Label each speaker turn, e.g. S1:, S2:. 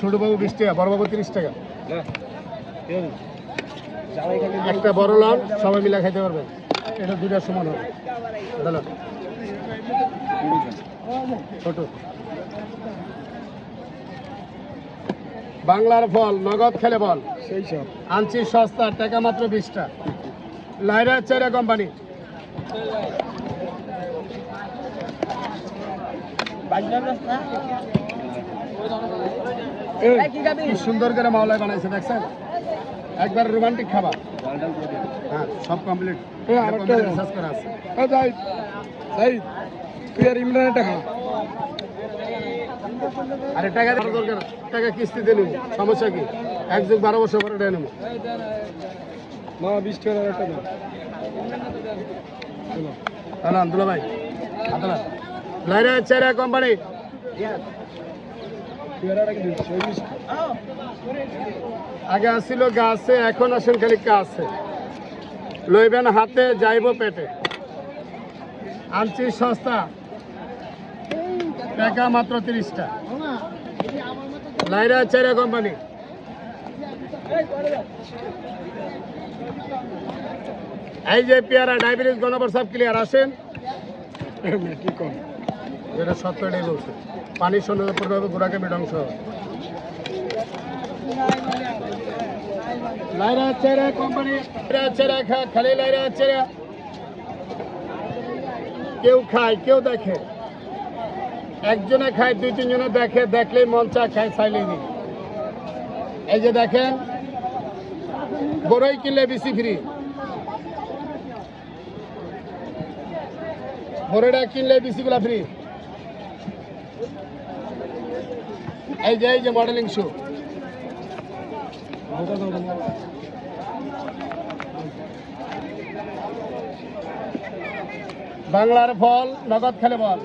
S1: ছোট বাবু বিশ টাকা বড় বাবু তিরিশ টাকা। একটা বড় লন সবাই মিলে খাইতে পারবেন এটা দুইটার সমান হবে। এটা ছোট। বাংলার ফল নগদ খেলে বল।
S2: সেই সব।
S1: আনছি সস্তা টাকা মাত্র বিশটা। লাইরা চাইরা কোম্পানি কি সুন্দর করে মাওলাই বানাইছে দেখছেন? একবার রোমান্টিক খাবার। হ্যাঁ সব কমপ্লিট রিসার্চ করা আছে।
S2: তুই আর ইমরানের টাকা
S1: আরে টাকা দরকার। টাকা কিস্তিতে নেব। সমস্যা কি? এক যুগ বারো বছর পরে নেব।
S2: না বিশ টাকার একটা দাও
S1: ভাই আদলা লাইরা চাইরা কোম্পানি আগে আসছিল গাছে, এখন আসেন খালি কাছে। লইবেন হাতে, যাইব পেটে। আনছি সস্তা। টাকা মাত্র তিরিশটা। লাইরা চাইরা কোম্পানি এই যে পেয়ারা, ডায়াবেটিস, গণবর সব ক্লিয়ার আসেন।
S2: কি কম?
S1: যেটা সত্যটাই বলছে। পানির সন্ধ্যে পড়বে হবে। গোড়াকে মৃডংস হবে কেউ খায়, কেউ দেখে। একজনে খায়, দুই তিনজনে দেখে, দেখলেই মন চা খায়, চাইলেই নি এই যে দেখেন বড়ই কিনলে বেশি ফ্রি বড়টা কিনলে বেশিগুলা ফ্রি এই যে এই যে মডেলিং শো। বাংলার ফল নগদ খেলে বল